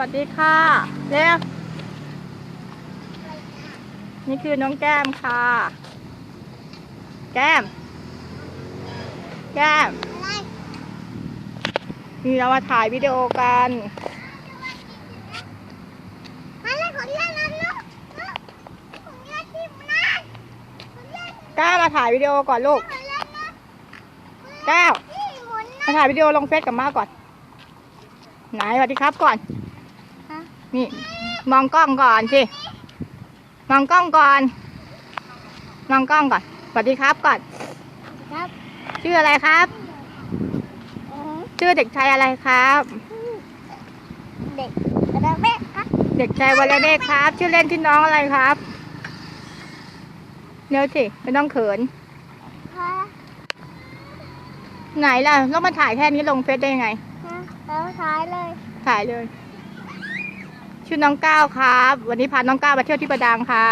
วัสดีค่ะเร็วนี่คือน้องแก้มค่ะ แก้ม แก้ม นี่เรามาถ่ายวิดีโอกันก้าวมาถ่ายวิดีโอก่อนลูกก้าวมาถ่ายวิดีโอลงเฟซกับมาก่อน ไหนสวัสดีครับก่อน นี่ มองกล้องก่อนสิ มองกล้องก่อน มองกล้องก่อน สวัสดีครับก่อน ครับ ชื่ออะไรครับอืมชื่อเด็กชายอะไรครับ เด็กกระเบ๊ะครับ เด็กชายวรเดชครับ ชื่อเล่นชื่อน้องอะไรครับเดี๋ยวสิไม่ต้องเขินค่ะไหนล่ะแล้วมาถ่ายแค่นี้ลงเฟซได้ยังไงฮะแล้วท้ายเลย ถ่ายเลย ชื่อน้องก้าวครับ วันนี้พาน้องก้าวมาเที่ยวที่ประดังค่ะ